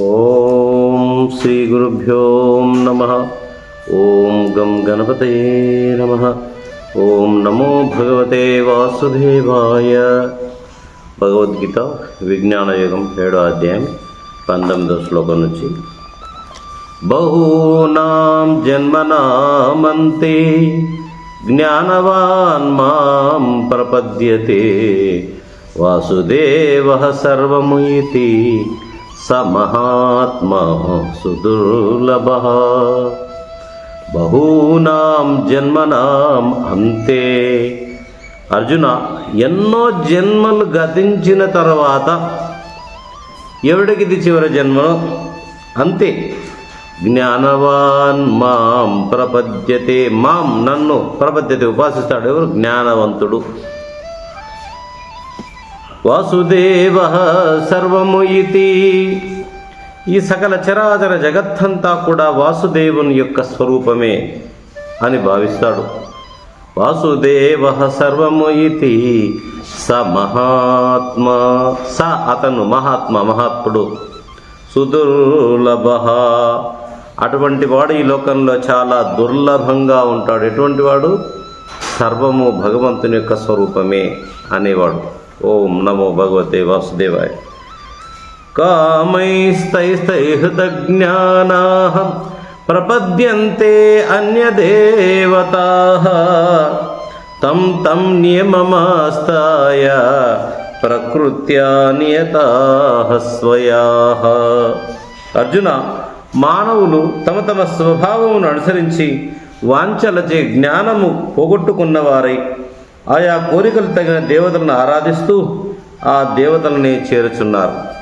ఓం శ్రీ గురుభ్యో నమ. ఓం గం గణపతయే నమ. ఓం నమో భగవతే వాసుదేవాయ. భగవద్గీత విజ్ఞాన యుగం ఏడో అధ్యాయం పంతొమ్మిదో శ్లోకం నుంచి. బహూనాం జన్మనామంతే జ్ఞానవాన్ మాం ప్రపద్యతే వాసుదేవ సర్వముయితి. స మహాత్మా సుదుర్లభ. బహూనాం జన్మనాం అంతే. అర్జున ఎన్నో జన్మలు గతించిన తర్వాత ఎవడికిది చివరి జన్మను అంతే. జ్ఞానవాన్ మాం ప్రపద్యతే. మాం నన్ను ప్రపద్యతే ఉపాసిస్తాడు ఎవరు? జ్ఞానవంతుడు. వాసుదేవ సర్వము ఇతి. ఈ సకల చరాచర జగత్తంతా కూడా వాసుదేవుని యొక్క స్వరూపమే అని భావిస్తాడు. వాసుదేవ సర్వము ఇది స మహాత్మ స అతను మహాత్మ మహాత్ముడు. సుదుర్లభ. అటువంటి వాడు ఈ లోకంలో చాలా దుర్లభంగా ఉంటాడు. ఎటువంటి వాడు? సర్వము భగవంతుని యొక్క స్వరూపమే అనేవాడు. ఓం నమో భగవతే వాసుదేవాయ. కామైస్తైస్తైహృతజ్ఞానా ప్రపద్యంతే అన్యదేవతా. తం తం నియమమాస్తాయ ప్రకృత్యా నియతా స్వయా. అర్జున మానవులు తమ తమ స్వభావమును అనుసరించి వాంఛలచే జ్ఞానము పోగొట్టుకున్నవారై ఆయా కోరికలు తగిన దేవతలను ఆరాధిస్తూ ఆ దేవతలని చేరుచున్నారు.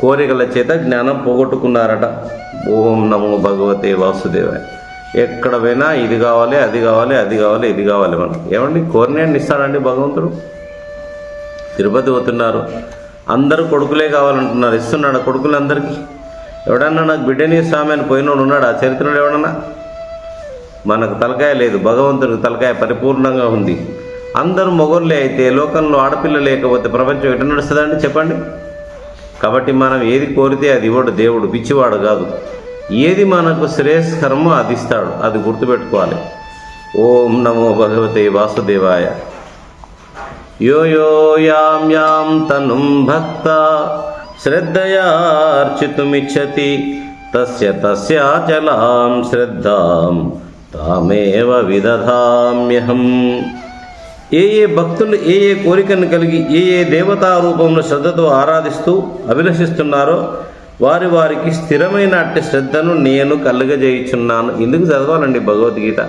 కోరికల చేత జ్ఞానం పోగొట్టుకున్నారట. ఓం నమో భగవతే వాసుదేవాయ. ఎక్కడ పోయినా ఇది కావాలి అది కావాలి అది కావాలి ఇది కావాలి మనం. ఏమండి? కోరినేయండి ఇస్తాడండి భగవంతుడు. తిరుపతి పోతున్నారు. అందరూ కొడుకులే కావాలంటున్నారు. ఇస్తున్నాడు కొడుకులు అందరికీ ఎవడన్నా నాకు బిడ్డని స్వామి అని పోయినోడు ఉన్నాడు? ఆ చరిత్రలో ఎవడన్నా? మనకు తలకాయ లేదు భగవంతుడికి తలకాయ పరిపూర్ణంగా ఉంది. అందరూ మొగోళ్ళే అయితే లోకంలో ఆడపిల్ల లేకపోతే ప్రపంచం ఎటు నడుస్తుందండి చెప్పండి? కాబట్టి మనం ఏది కోరితే అది ఇవ్వడు దేవుడు పిచ్చివాడు కాదు. ఏది మనకు శ్రేయస్కరమో అది ఇస్తాడు అది గుర్తుపెట్టుకోవాలి. ఓం నమో భగవతే వాసుదేవాయ. యో యో యాం యాం తనుం భక్త శ్రద్ధయార్చితుమిచ్చతి తస్య తస్యాచలాం శ్రద్ధాం. తామేవ విదధామ్యహం. ఏ ఏ భక్తులు ఏ ఏ కోరికను కలిగి ఏ ఏ దేవతా రూపంలో శ్రద్ధతో ఆరాధిస్తూ అభిలషిస్తున్నారో వారి వారికి స్థిరమైన అట్టి శ్రద్ధను నేను కలుగజేయుచున్నాను. ఎందుకు చదవాలండి భగవద్గీత?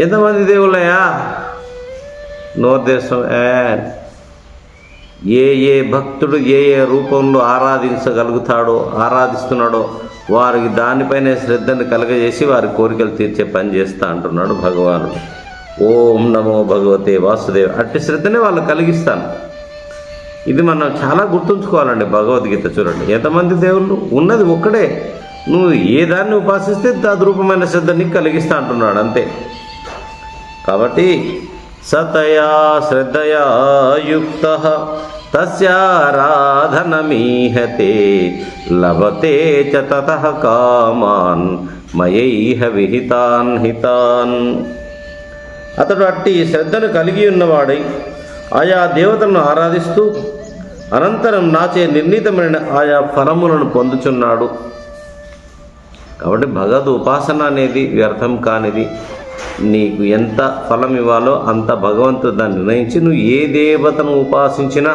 ఎంతమంది దేవుళ్ళయా నోర్దేశం ఏ ఏ భక్తుడు ఏ ఏ రూపంలో ఆరాధించగలుగుతాడో ఆరాధిస్తున్నాడో వారికి దానిపైనే శ్రద్ధను కలగజేసి వారి కోరికలు తీర్చే పని చేస్తా అంటున్నాడు భగవానుడు. ఓం నమో భగవతే వాసుదేవ. అట్టి శ్రద్ధనే వాళ్ళు కలిగిస్తాను. ఇది మనం చాలా గుర్తుంచుకోవాలండి భగవద్గీత చూడండి. ఎంతమంది దేవుళ్ళు? ఉన్నది ఒక్కడే. నువ్వు ఏ దాన్ని ఉపాసిస్తే తద్రూపమైన శ్రద్ధ నీకు కలిగిస్తా అంటున్నాడు అంతే. కాబట్టి సతయా శ్రద్ధయా యుక్త. తస్యారాధనమీహతే లభతే చ తతః కామాన్ మయైహ విహితాన్ హితాన్. అతడు అట్టి శ్రద్ధను కలిగి ఉన్నవాడై ఆయా దేవతలను ఆరాధిస్తూ అనంతరం నాచే నిర్ణీతమైన ఆయా ఫలములను పొందుచున్నాడు. కాబట్టి భగవద్ ఉపాసన అనేది వ్యర్థం కానిది. నీకు ఎంత ఫలం ఇవ్వాలో అంత భగవంతుడు దాన్ని నిర్ణయించి నువ్వు ఏ దేవతను ఉపాసించినా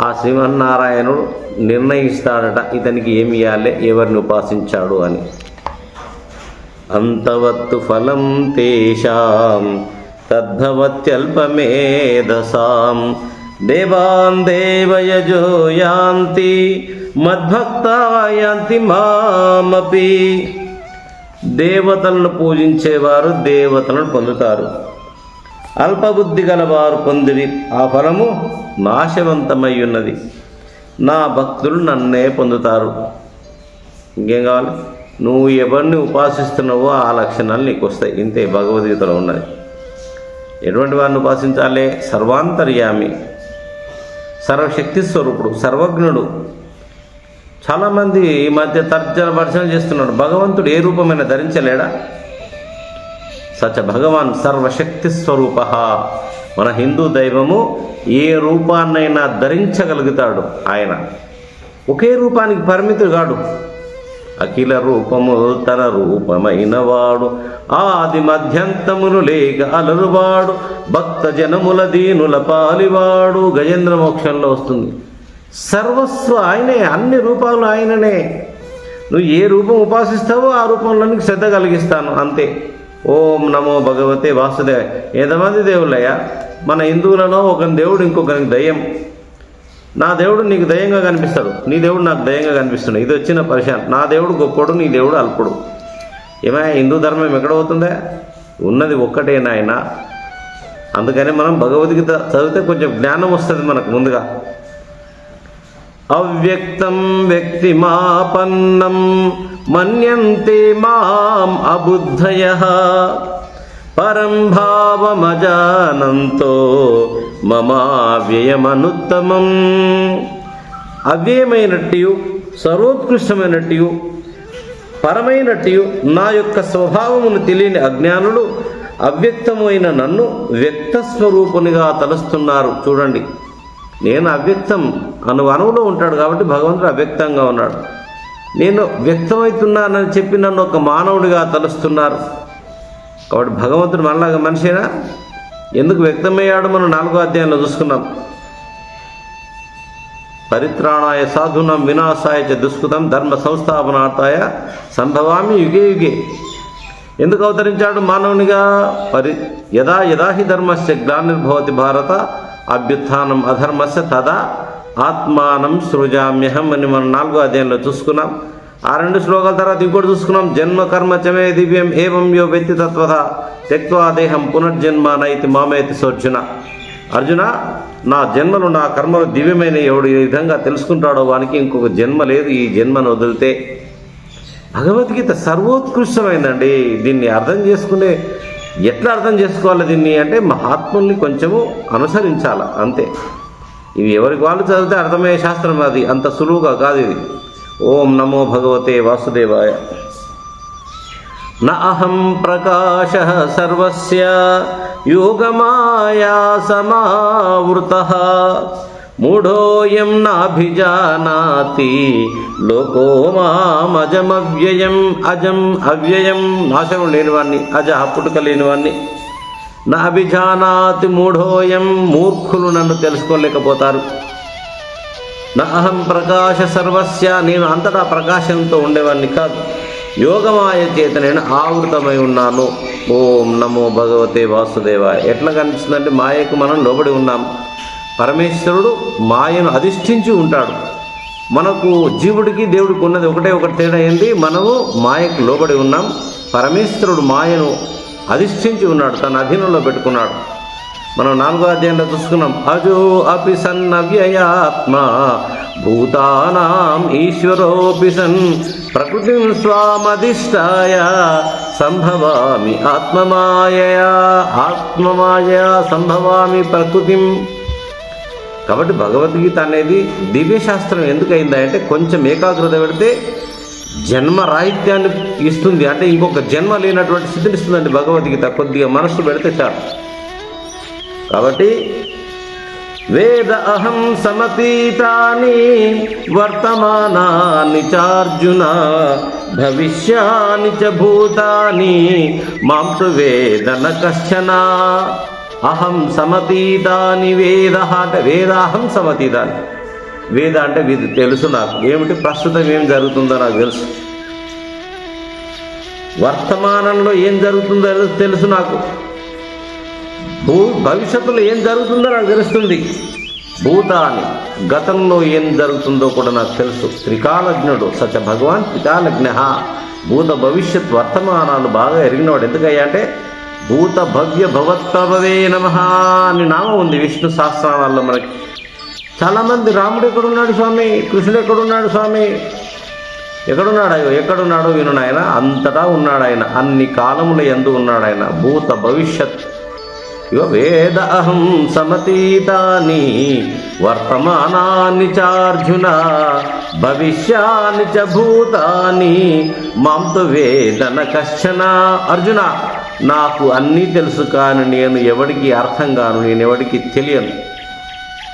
ఆ శ్రీమన్నారాయణుడు నిర్ణయిస్తాడట ఇతనికి ఏమి ఇవ్వాలి ఎవరిని ఉపాసించాడు అని. అంతవత్తు ఫలం తేషాం తద్భవత్యల్పమేధసాం దేవాన్ దేవయజో యాంతి మద్భక్తా యాంతి మామపి. దేవతలను పూజించేవారు దేవతలను పొందుతారు. అల్పబుద్ధి గలవారు పొందిరి. ఆ ఫలము నాశవంతమై ఉన్నది నా భక్తులు నన్నే పొందుతారు. ఇంకేం కావాలి? నువ్వు ఎవరిని ఉపాసిస్తున్నావో ఆ లక్షణాలు నీకు వస్తాయి ఇంతే భగవద్గీతలో ఉన్నది. ఎటువంటి వారిని ఉపాసించాలి? సర్వాంతర్యామి. సర్వశక్తి స్వరూపుడు సర్వజ్ఞుడు. చాలామంది ఈ మధ్య తర్జన భర్జన చేస్తున్నాడు భగవంతుడు ఏ రూపమైన ధరించలేడా? సచ భగవాన్ సర్వశక్తి స్వరూప. మన హిందూ దైవము ఏ రూపాన్నైనా ధరించగలుగుతాడు ఆయన. ఒకే రూపానికి పరిమితుడు కాడు. అఖిల రూపము తన రూపమైన వాడు. ఆది మధ్యంతములు లేక అలరువాడు. భక్త జనముల దీనుల పాలివాడు. గజేంద్ర మోక్షంలో వస్తుంది. సర్వస్వ ఆయనే అన్ని రూపాలు ఆయననే. నువ్వు ఏ రూపం ఉపాసిస్తావో ఆ రూపంలో నీకు శ్రద్ధ కలిగిస్తాను అంతే. ఓం నమో భగవతే వాసుదేవ ఎంతమంది దేవుళ్ళయ్యా? మన హిందువులలో ఒక దేవుడు ఇంకొకరికి దయ్యం. నా దేవుడు నీకు దయంగా కనిపిస్తాడు. నీ దేవుడు నాకు దయంగా కనిపిస్తున్నాడు. ఇది వచ్చిన పరిశాన్. నా దేవుడు గొప్పడు నీ దేవుడు అల్పుడు. ఏమయ్యా హిందూ ధర్మం ఎక్కడ పోతుందా? ఉన్నది ఒక్కటే నాయన. అందుకని మనం భగవద్గీత చదివితే కొంచెం జ్ఞానం వస్తుంది మనకు ముందుగా. అవ్యక్తం వ్యక్తిమాపన్నం మన్యంతే మాం అబుద్ధయ. పరం భావమజానంతో మమావ్యయమనుత్తమం. అవ్యయమైనట్టు సర్వోత్కృష్టమైనట్టు పరమైనట్టు నా యొక్క స్వభావమును తెలియని అజ్ఞానులు అవ్యక్తమైన నన్ను వ్యక్త స్వరూపునిగా తలుస్తున్నారు. చూడండి. నేను అవ్యక్తం అను అణువులో ఉంటాడు కాబట్టి భగవంతుడు అవ్యక్తంగా ఉన్నాడు. నేను వ్యక్తమవుతున్నానని చెప్పి నన్ను ఒక మానవుడిగా తలుస్తున్నారు. కాబట్టి భగవంతుడు మనలాగా మనిషేనా? ఎందుకు వ్యక్తమయ్యాడు? మనం నాలుగో అధ్యాయంలో చూసుకున్నాం. పరిత్రాణాయ సాధునం వినాశాయ చ దుష్కృతం ధర్మ సంస్థాపనార్థాయ సంభవామి యుగే యుగే. ఎందుకు అవతరించాడు మానవునిగా? పరి యదా యదాహి ధర్మస్య గ్లానిర్భవతి భారత అభ్యుత్థానం అధర్మస్య తదా ఆత్మానం సృజామ్యహం అని మనం నాలుగో అధ్యాయంలో చూసుకున్నాం. ఆ రెండు శ్లోకాల తర్వాత ఇంకోటి చూసుకున్నాం. జన్మ కర్మ చమే దివ్యం ఏవం యో వ్యక్తి తత్వత త్యక్వా దేహం పునర్జన్మ నైతి మామేతి సోర్జున. అర్జున నా జన్మలు నా కర్మలు దివ్యమైన ఎవడు ఈ విధంగా తెలుసుకుంటాడో వానికి ఇంకొక జన్మ లేదు. ఈ జన్మను వదిలితే భగవద్గీత సర్వోత్కృష్టమైందండి. దీన్ని అర్థం చేసుకునే ఎట్లా అర్థం చేసుకోవాలి దీన్ని అంటే మహాత్ముల్ని కొంచెము అనుసరించాల అంతే. ఇవి ఎవరికి వాళ్ళు చదివితే అర్థమయ్యే శాస్త్రం అది అంత సులువుగా కాదు ఇది. ఓం నమో భగవతే వాసుదేవాయ. న అహం ప్రకాశ సర్వస్య యోగమాయా సమావృత. మూఢోయం నాభిజానాతి లోకో మామజమవ్యయం అజం అవ్యయం. నాశనం లేనివాణ్ణి అజ పుట్టుక లేనివాణ్ణి. నా అభిజానాతి మూఢోయం మూర్ఖులు నన్ను తెలుసుకోలేకపోతారు. నా అహం ప్రకాశ సర్వస్య నేను అంతటా ప్రకాశంతో ఉండేవాడిని కాదు. యోగమాయ చేత నేను ఆవృతమై ఉన్నాను. ఓం నమో భగవతే వాసుదేవాయ. ఎట్లా కనిపిస్తుందంటే మాయకు మనం లోబడి ఉన్నాం. పరమేశ్వరుడు మాయను అధిష్ఠించి ఉంటాడు. మనకు జీవుడికి దేవుడికి ఉన్నది ఒకటే ఒకటి తేడా ఏంది? మనము మాయకు లోబడి ఉన్నాం. పరమేశ్వరుడు మాయను అధిష్ఠించి ఉన్నాడు తన అధీనంలో పెట్టుకున్నాడు. మనం నాలుగో అధ్యాయంలో చూసుకున్నాం అజో అపి సన్ అవ్యయాత్మ భూతానాం ఈశ్వరోపి సన్ ప్రకృతి స్వామధిష్టాయ సంభవామి ఆత్మమాయయా ఆత్మమాయయా సంభవామి ప్రకృతిం కాబట్టి భగవద్గీత అనేది దివ్యశాస్త్రం ఎందుకైందంటే అంటే కొంచెం ఏకాగ్రత పెడితే జన్మ రాహిత్యాన్ని ఇస్తుంది. అంటే ఇంకొక జన్మ లేనటువంటి స్థితిని ఇస్తుందండి భగవద్గీత. కొద్దిగా మనస్సు పెడితే చాలు. కాబట్టి వేద అహం సమతీతాని వర్తమానాన్ని చార్జున భవిష్యాన్ని చ భూతాని మాం వేదన కష్టనా అహం సమతీతాని వేద అంటే వేదాహం సమతీతాని వేద అంటే ఇది తెలుసు నాకు. ఏమిటి? ప్రస్తుతం ఏం జరుగుతుందో నాకు తెలుసు. వర్తమానంలో ఏం జరుగుతుందో తెలుసు నాకు. భూ భవిష్యత్తులో ఏం జరుగుతుందో నాకు తెలుస్తుంది. భూతాన్ని గతంలో ఏం జరుగుతుందో కూడా నాకు తెలుసు. త్రికాలజ్ఞుడు సచ భగవాన్ త్రికాలజ్ఞ. భూత భవిష్యత్ వర్తమానాలు బాగా ఎరిగినవాడు. ఎందుకయ్యా అంటే భూత భవ్య భవత్తవే నమ అని నామం ఉంది విష్ణు సహస్రనామాల్లో మనకి. చాలామంది రాముడు ఎక్కడున్నాడు స్వామి? కృష్ణుడు ఎక్కడున్నాడు స్వామి? ఎక్కడున్నాడు అయ్యో ఎక్కడున్నాడో విను ఆయన అంతటా ఉన్నాడు ఆయన. అన్ని కాలముల ఎందు ఉన్నాడు ఆయన. భూత భవిష్యత్. ఇవ వేద అహం సమతీతాని వర్తమానాన్ని చార్జున భవిష్యాన్ని చ భూతాని మాంతు వేదన కశ్చన అర్జున. నాకు అన్నీ తెలుసు కానీ నేను ఎవడికి అర్థం కాను నేను ఎవడికి తెలియను.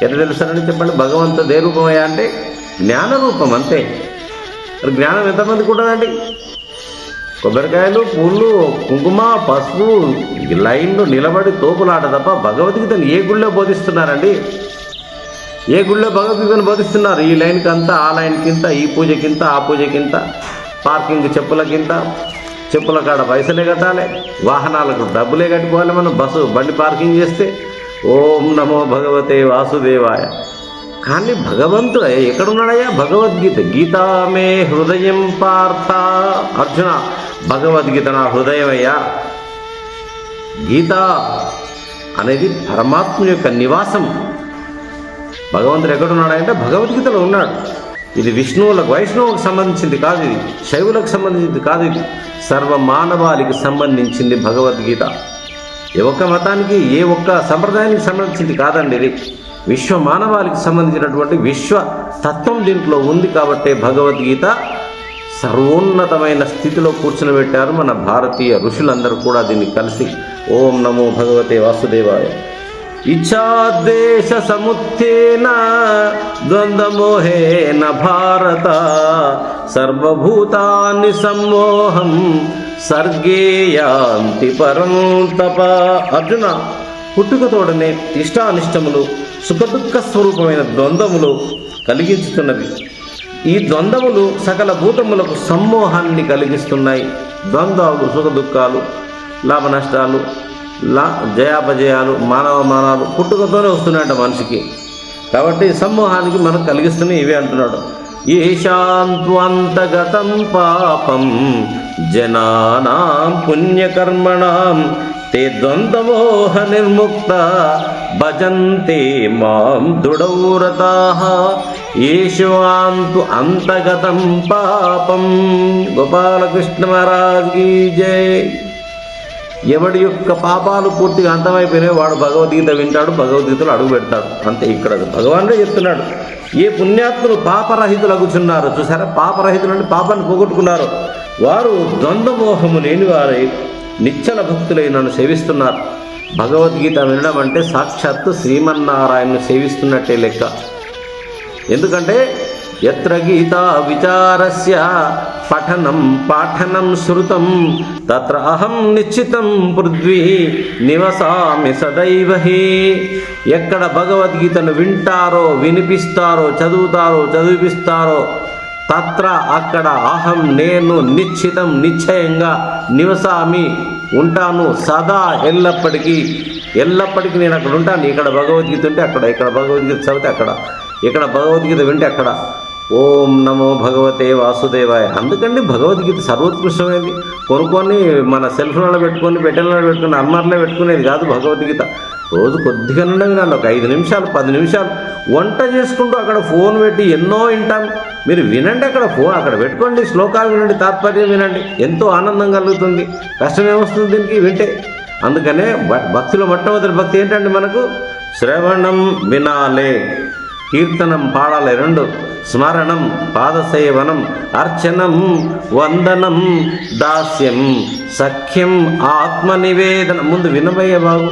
ఎట్లా తెలుసానని చెప్పండి? భగవంతుడు ఏ రూపమయ్యా అంటే? జ్ఞాన రూపం అంతే. మరి జ్ఞానం ఎంతమందికి ఉంటుందండి? కొబ్బరికాయలు పూలు కుంకుమ పసుపు లైన్లో నిలబడి తోపులాట తప్ప భగవద్గీతను ఏ గుళ్ళో బోధిస్తున్నారండి? ఏ గుళ్ళో భగవద్గీతను బోధిస్తున్నారు? ఈ లైన్కి అంతా ఆ లైన్కింత ఈ పూజకింత ఆ పూజకింత పార్కింగ్ చెప్పులకింత చెప్పుల కాడ పైసలే కట్టాలి. వాహనాలకు డబ్బులే కట్టుకోవాలి మనం. బస్సు బండి పార్కింగ్ చేస్తే ఓం నమో భగవతే వాసుదేవాయ. కానీ భగవంతుడు ఎక్కడున్నాడయ్యా? భగవద్గీత. గీతామే హృదయం పార్థ. అర్జున భగవద్గీత నా హృదయమయ్యా. గీత అనేది పరమాత్మ యొక్క నివాసం. భగవంతుడు ఎక్కడున్నాడంటే భగవద్గీతలో ఉన్నాడు. ఇది విష్ణువులకు వైష్ణవులకు సంబంధించింది కాదు ఇది. శైవులకు సంబంధించింది కాదు ఇది. సర్వ మానవాళికి సంబంధించింది భగవద్గీత. ఏ ఒక్క మతానికి ఏ ఒక్క సంప్రదాయానికి సంబంధించింది కాదండి ఇది. విశ్వ మానవాళికి సంబంధించినటువంటి విశ్వ తత్వం దీంట్లో ఉంది కాబట్టే భగవద్గీత సర్వోన్నతమైన స్థితిలో కూర్చునిపెట్టారు మన భారతీయ ఋషులందరూ కూడా దీన్ని కలిసి. ఓం నమో భగవతే వాసుదేవాయ. ఇచ్ఛాద్వేష సముత్థేన ద్వంద్వమోహేన భారత. సర్వభూతాన్ని సమ్మోహం సర్గే యాంతి పరం తప. అర్జున పుట్టుకతోడనే ఇష్టానిష్టములు సుఖదుఖ స్వరూపమైన ద్వంద్వములు కలిగించుతున్నవి. ఈ ద్వంద్వములు సకల భూతములకు సమ్మోహాన్ని కలిగిస్తున్నాయి. ద్వంద్వ సుఖ దుఃఖాలు లాభ నష్టాలు లా జయాపజయాలు మానవ మానాలు పుట్టుకతోనే వస్తున్నాయంట మనిషికి. కాబట్టి సమూహానికి మనం కలిగిస్తున్నాయి ఇవే అంటున్నాడు. ఏషాంత్వంతగతం పాపం జనానాం పుణ్యకర్మణం తే ద్వంద్వమోహ నిర్ముక్త భజంతే మాం దృఢౌరతా. ఈశ్వాంతు అంతగతం పాపం. గోపాలకృష్ణ మహారాజ్ కీ జై. ఎవడి యొక్క పాపాలు పూర్తిగా అంతమైపోయినాయి వాడు భగవద్గీత వింటాడు భగవద్గీతలో అడుగు పెడతాడు. అంతే ఇక్కడ భగవానుడే చెప్తున్నాడు. ఏ పుణ్యాత్ములు పాపరహితులగుచున్నారు చూసారా? పాపరహితులు అంటే పాపాన్ని పోగొట్టుకున్నారు. వారు ద్వంద్వమోహము లేని వారై నిచ్చల భక్తులై నన్ను సేవిస్తున్నారు. భగవద్గీత వినడం అంటే సాక్షాత్తు శ్రీమన్నారాయణను సేవిస్తున్నట్టే లెక్క. ఎందుకంటే ఎత్ర గీత విచారస్య పఠనం పాఠనం శృతం తత్ర అహం నిశ్చితం పృథ్వీ నివసామి సదైవ హే. ఎక్కడ భగవద్గీతను వింటారో వినిపిస్తారో చదువుతారో చదివిస్తారో తత్ర అక్కడ అహం నేను నిశ్చితం నిశ్చయంగా నివసామి ఉంటాను సదా ఎల్లప్పటికీ. ఎల్లప్పటికీ నేను అక్కడ ఉంటాను. ఇక్కడ భగవద్గీత ఉంటే అక్కడ ఇక్కడ భగవద్గీత చదివితే అక్కడ ఇక్కడ భగవద్గీత వింటే అక్కడ. ఓం నమో భగవతే వాసుదేవాయ. అందుకండి భగవద్గీత సర్వోత్కృష్టమైనది కొనుక్కొని మన సెల్ ఫోన్లో పెట్టుకొని పెట్టెలలో పెట్టుకొని అల్మార్లో పెట్టుకునేది కాదు భగవద్గీత. రోజు కొద్దిగా నుండి వినాలి ఒక ఐదు నిమిషాలు పది నిమిషాలు వంట చేసుకుంటూ అక్కడ ఫోన్ పెట్టి ఎన్నో వింటాం. మీరు వినండి అక్కడ ఫోన్ అక్కడ పెట్టుకోండి శ్లోకాలు వినండి తాత్పర్యం వినండి. ఎంతో ఆనందం కలుగుతుంది. కష్టం ఏమొస్తుంది దీనికి? వింటే. అందుకనే భక్తుల మొట్టమొదటి భక్తి ఏంటండి మనకు? శ్రవణం వినాలే. కీర్తనం పాడాలి రెండు. స్మరణం పాదసేవనం అర్చనం వందనం దాస్యం సఖ్యం ఆత్మనివేదన. ముందు వినబయ్యే బాబు.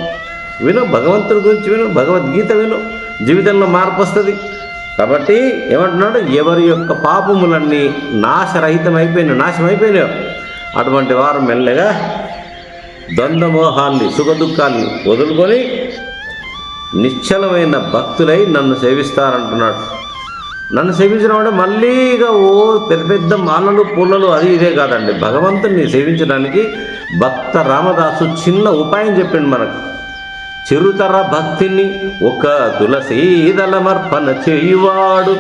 విను భగవంతుడి గురించి విను భగవద్గీత విను. జీవితంలో మార్పు వస్తుంది కాబట్టి ఏమంటున్నాడు? ఎవరి యొక్క పాపములన్నీ నాశరహితం అయిపోయినాయి నాశనం అయిపోయినాయో అటువంటి వారు మెల్లగా ద్వంద్వమోహాల్ని సుఖదుఖాల్ని వదులుకొని నిశ్చలమైన భక్తులై నన్ను సేవిస్తారంటున్నాడు. నన్ను సేవించడం అంటే మళ్ళీ ఇక ఓ పెద్ద పెద్ద మాలలు పూలలు అది ఇదే కాదండి. భగవంతుని సేవించడానికి భక్త రామదాసు చిన్న ఉపాయం చెప్పిండు మనకు. చిరుతర భక్తిని ఒక తులసీదలమర్పణ చేయువాడు.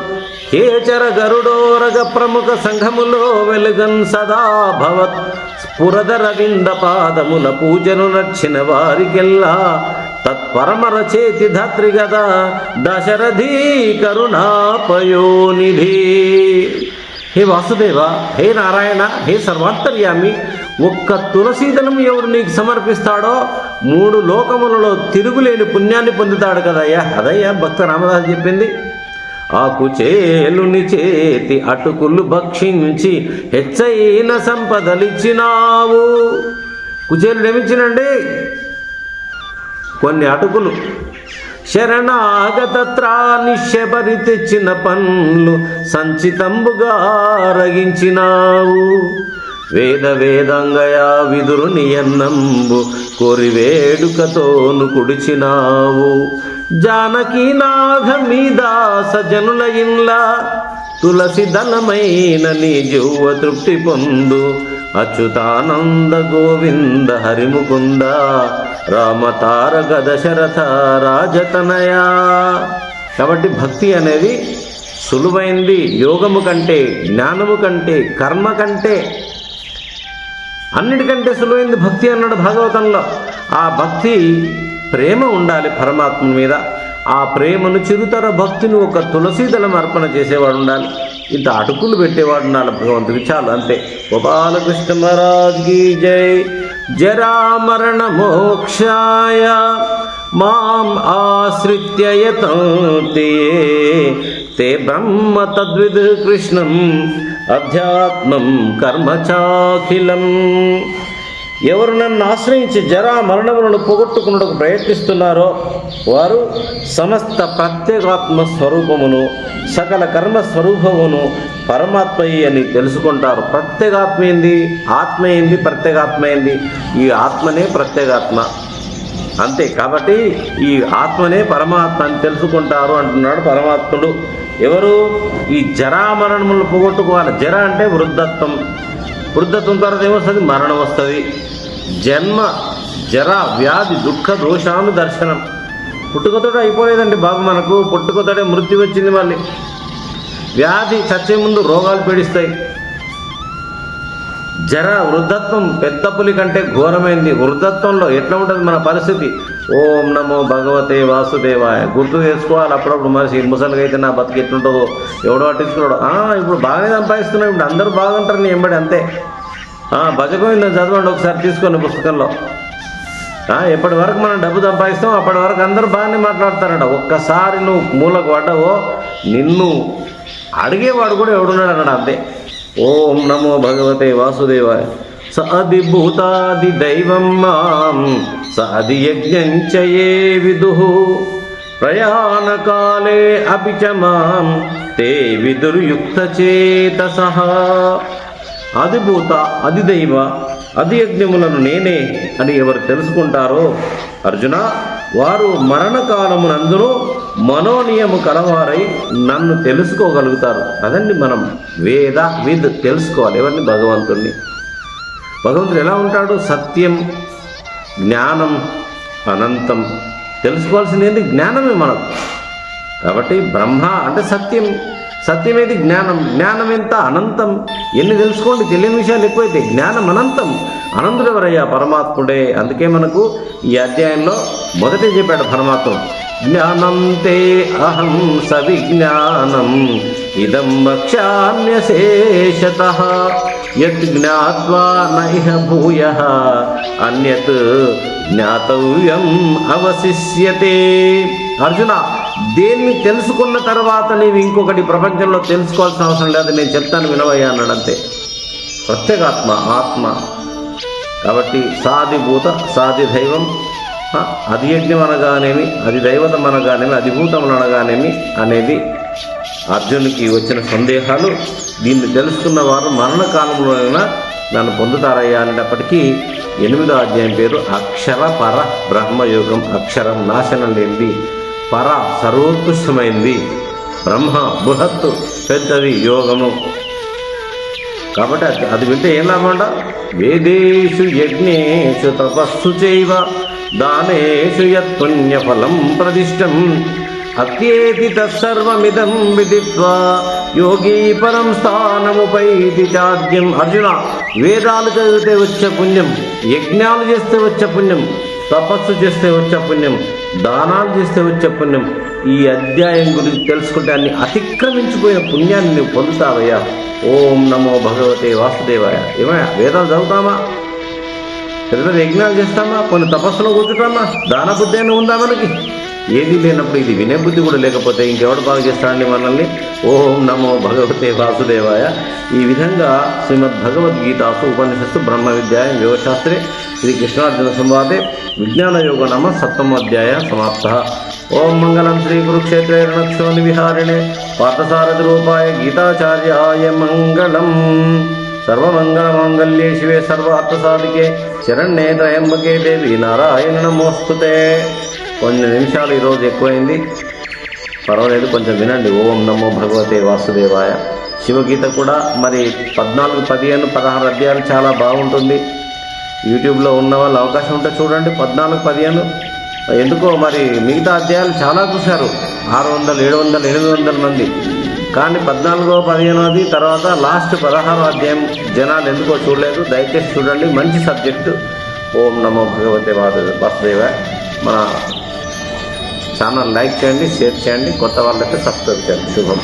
కేచర గరుడోరగ ప్రముఖ సంఘములో వెలుగన్ సదా భవత్ స్ఫురదర వింద పాదమున పూజను నచ్చిన వారికెల్లా తత్పరమరచేతి ధాత్రి గదా దశరథీ కరుణాపయోనిధి. హే వాసుదేవ హే నారాయణ హే సర్వాంతర్యామి ఒక్క తులసీదనం ఎవరు నీకు సమర్పిస్తాడో మూడు లోకములలో తిరుగులేని పుణ్యాన్ని పొందుతాడు కదయ్యా. అదయ్యా భక్త రామదాస్ చెప్పింది. ఆకుచేలుని చేతి అటుకులు భక్షించి హెచ్చైన సంపదలిచ్చినావు. కుచేలుడు ఏమిచ్చినండి? కొన్ని అటుకులు శరణాగతత్రా నిశ్చబరి తెచ్చిన పనులు సంచితంబుగా రగించినావు. వేద వేదంగయా విదురు నియన్నంబు కోరి వేడుకతోను కుడిచినావు. జానకీనాథ మీద సజనుల ఇండ్ల తులసి దళమైన నీ జువ తృప్తి పొందు. అచ్యుతానంద గోవింద హరిముకుంద రామ తారక దశరథ రాజతనయా. కాబట్టి భక్తి అనేది సులువైంది యోగము కంటే జ్ఞానము కంటే కర్మ కంటే. అన్నిటికంటే సులువైంది భక్తి అన్నాడు భాగవతంలో. ఆ భక్తి ప్రేమ ఉండాలి పరమాత్మ మీద. ఆ ప్రేమను చిరుతర భక్తిని ఒక తులసీదళం అర్పణ చేసేవాడు ఉండాలి. ఇంత అటుకులు పెట్టేవాడు ఉండాలి భగవంతుడికి చాలు అంతే. గోపాలకృష్ణ మహారాజ్ గీ జై. జరామరణ మోక్షాయ మాం ఆశ్రిత్య తే బ్రహ్మ తద్విద్ కృష్ణం అధ్యాత్మం కర్మచాఖిలం ఎవరు నన్ను ఆశ్రయించి జరా మరణములను పోగొట్టుకున్నకు ప్రయత్నిస్తున్నారో వారు సమస్త ప్రత్యేగాత్మ స్వరూపమును సకల కర్మ స్వరూపమును పరమాత్మయి అని తెలుసుకుంటారు. ప్రత్యేగాత్మ ఏంది ఆత్మ ఏంది ప్రత్యేగాత్మ ఏంది ఈ ఆత్మనే ప్రత్యేగాత్మ. అంతే. కాబట్టి ఈ ఆత్మనే పరమాత్మ అని తెలుసుకుంటారు అంటున్నాడు పరమాత్ముడు. ఎవరు? ఈ జరామరణములు పోగొట్టుకోవాలి. జర అంటే వృద్ధత్వం. వృద్ధత్వం తర్వాత ఏమొస్తుంది? మరణం వస్తుంది. జన్మ జర వ్యాధి దుఃఖ దోషాను దర్శనం పుట్టుకతోటే అయిపోలేదండి బాబు మనకు. పుట్టుకతోటే మృత్యు వచ్చింది మళ్ళీ. వ్యాధి చచ్చే ముందు రోగాలు పీడిస్తాయి. జర వృద్ధత్వం పెద్ద పులి కంటే ఘోరమైంది. వృద్ధత్వంలో ఎట్లా ఉంటుంది మన పరిస్థితి? ఓం నమో భగవతే వాసుదేవాయ. గుర్తు చేసుకోవాలి అప్పుడప్పుడు మనిషి ముసలిగా అయితే నా బతికి ఎట్లుంటుందో. ఎవడో పట్టించుకోడు. ఇప్పుడు బాగానే సంపాదిస్తున్నావు. ఇప్పుడు అందరూ బాగుంటారు నీ ఎంబడి అంతే. "ఆ, భజగోవిందం చదవండి ఒకసారి తీసుకోండి పుస్తకంలో. ఎప్పటి వరకు మనం డబ్బు సంపాదిస్తాం అప్పటి వరకు అందరూ బాగానే మాట్లాడతారంట. ఒక్కసారి నువ్వు మూలకు పడ్డావో నిన్ను అడిగేవాడు కూడా ఎవడున్నాడు అన్నాడు అంతే. ఓం నమో భగవతే వాసుదేవాయ. స అది భూతాది దైవం మాం స అది యజ్ఞం చే విదు. ప్రయాణకాలే అపి చ మాం తే విదుర్యుక్త చేతసః. అధిభూత అధిదైవ అధియజ్ఞములను నేనే అని ఎవరు తెలుసుకుంటారో అర్జున వారు మరణకాలమునందును మనోనియము కలవారై నన్ను తెలుసుకోగలుగుతారు. అదండి మనం వేద విద్ తెలుసుకోవాలి. ఎవరిని? భగవంతుణ్ణి. భగవంతుడు ఎలా ఉంటాడు? సత్యం జ్ఞానం అనంతం. తెలుసుకోవాల్సింది ఏంటి జ్ఞానమే మనకు. కాబట్టి బ్రహ్మ అంటే సత్యం. సత్యమేది జ్ఞానం. జ్ఞానం ఎంత అనంతం? ఎన్ని తెలుసుకోండి? తెలియని విషయాలు ఎక్కువైతే జ్ఞానం అనంతం. అనంతుడెవరయ్యా పరమాత్ముడే? అందుకే మనకు ఈ అధ్యాయంలో మొదట చెప్పాడు పరమాత్మ. జ్ఞానం తే అహం సవిజ్ఞానం ఇదం వక్ష్యామ్యశేషత యత్ జ్ఞాత్వా నైహ భూయ అన్యత్ జ్ఞాతవ్యం అవశిష్యతే. అర్జున దేన్ని తెలుసుకున్న తర్వాత నీవు ఇంకొకటి ప్రపంచంలో తెలుసుకోవాల్సిన అవసరం లేదు నేను చెప్తాను వినవయ్యా అన్నాడంతే. ప్రత్యేగాత్మ ఆత్మ. కాబట్టి సాధిభూత సాధి దైవం. ఆ, అధియజ్ఞం అనగానేమి అది దైవతం అనగానేమి అధిభూతములు అనగానేమి అనేది అర్జునుడికి వచ్చిన సందేహాలు. దీన్ని తెలుసుకున్న వారు మరణకాలంలోనైనా నన్ను పొందుతారయ్యా అనేటప్పటికీ ఎనిమిదో అధ్యాయం పేరు అక్షర పర బ్రహ్మయోగం. అక్షరం నాశనం లేనిది పర సర్వోత్కృష్టమైంది. బ్రహ్మ బృహత్తు పెద్దది యోగము. కాబట్టి అది అది వింటే ఏం లాభం వేదేషు యజ్ఞేషు తపస్సు చైవ దానేషు యత్పుణ్యఫలం ప్రదిష్టం అత్యేతి తత్సర్వమిదం విదిత్వా యోగీ పరం స్థానముపైతి చాద్యం. అర్జున వేదాలు చదివితే వచ్చే పుణ్యం యజ్ఞాలు చేస్తే వచ్చే పుణ్యం తపస్సు చేస్తే వచ్చే పుణ్యం. దానాలు చేస్తే వచ్చే పుణ్యం. ఈ అధ్యాయం గురించి తెలుసుకుంటే అన్ని అతిక్రమించిపోయిన పుణ్యాన్ని నువ్వు పొందుతావయ్యా. ఓం నమో భగవతే వాసుదేవాయ. ఏమయ్యా వేదాలు చదువుతామా? పెద్ద యజ్ఞాలు చేస్తామా? కొన్ని తపస్సులో కూర్చుంటామా? దాన బుద్ధి ఉందా మనకి? ఏది లేనప్పుడు ఇది వినే బుద్ధి కూడా లేకపోతే ఇంకెవడు బాగా చేస్తాడండి మనల్ని? ఓం నమో భగవతే వాసుదేవాయ. ఈ విధంగా శ్రీమద్ భగవద్గీతాసు ఉపనిషత్తు బ్రహ్మ విద్యాయ యోగశాస్త్రే శ్రీ కృష్ణార్జున సంవాదే విజ్ఞాన యోగ నమ సప్తమోధ్యాయ సమాప్త. ఓం మంగళం శ్రీ కురుక్షేత్రే రణక్షోని విహారిణే పార్థసారథి రూపాయ గీతాచార్యాయ మంగళం. సర్వమంగళమాంగళ్యే శివే సర్వార్థసాధికే శరణ్యే త్రయంబకే దేవి నారాయణ నమోస్తుతే. కొన్ని నిమిషాలు ఈరోజు ఎక్కువైంది. పర్వాలేదు కొంచెం వినండి. ఓం నమో భగవతే వాసుదేవాయ. శివగీత కూడా మరి పద్నాలుగు పదిహేను పదహారు అధ్యాయాలు చాలా బాగుంటుంది. యూట్యూబ్లో ఉన్న వాళ్ళు అవకాశం ఉంటే చూడండి. పద్నాలుగు పదిహేను. ఎందుకో మరి మిగతా అధ్యాయాలు చాలా చూశారు. ఆరు వందలు ఏడు వందలు ఎనిమిది వందల మంది. కానీ పద్నాలుగో పదిహేనోది తర్వాత లాస్ట్ పదహారో అధ్యాయం జనాలు ఎందుకో చూడలేదు. దయచేసి చూడండి. మంచి సబ్జెక్టు. ఓం నమో భగవతే వాసుదేవ మన ఛానల్ లైక్ చేయండి షేర్ చేయండి కొత్త వాళ్ళైతే సబ్స్క్రైబ్ చేయండి. శుభం.